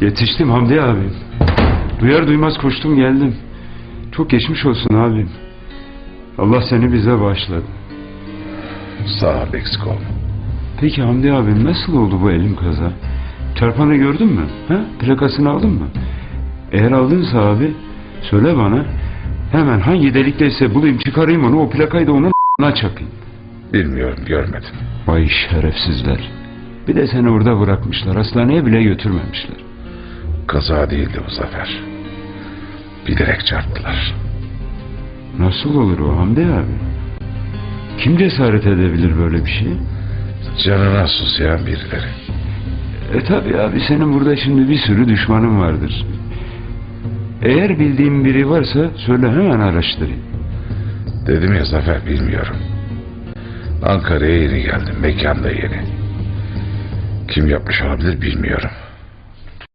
Yetiştim Hamdi abim. Duyar duymaz koştum geldim. Çok geçmiş olsun abim. Allah seni bize bağışladı. Sağ ol eksik olma. Peki Hamdi abim nasıl oldu bu elim kaza? Çarpanı gördün mü? Ha? Plakasını aldın mı? Eğer aldınsa abi söyle bana. Hemen hangi delikteyse bulayım çıkarayım onu o plakayı da onun a**ına çakayım. Bilmiyorum görmedim. Vay şerefsizler. Bir de seni orada bırakmışlar. Hastaneye bile götürmemişler. Kaza değildi bu Zafer. Bilerek çarptılar. Nasıl olur o Hamdi abi? Kim cesaret edebilir böyle bir şey? Canına susayan birileri. E tabi abi senin burada şimdi bir sürü düşmanın vardır. Eğer bildiğin biri varsa söyle hemen araştırayım. Dedim ya Zafer bilmiyorum. Ankara'ya yeni geldim. Mekan da yeni. Kim yapmış olabilir bilmiyorum.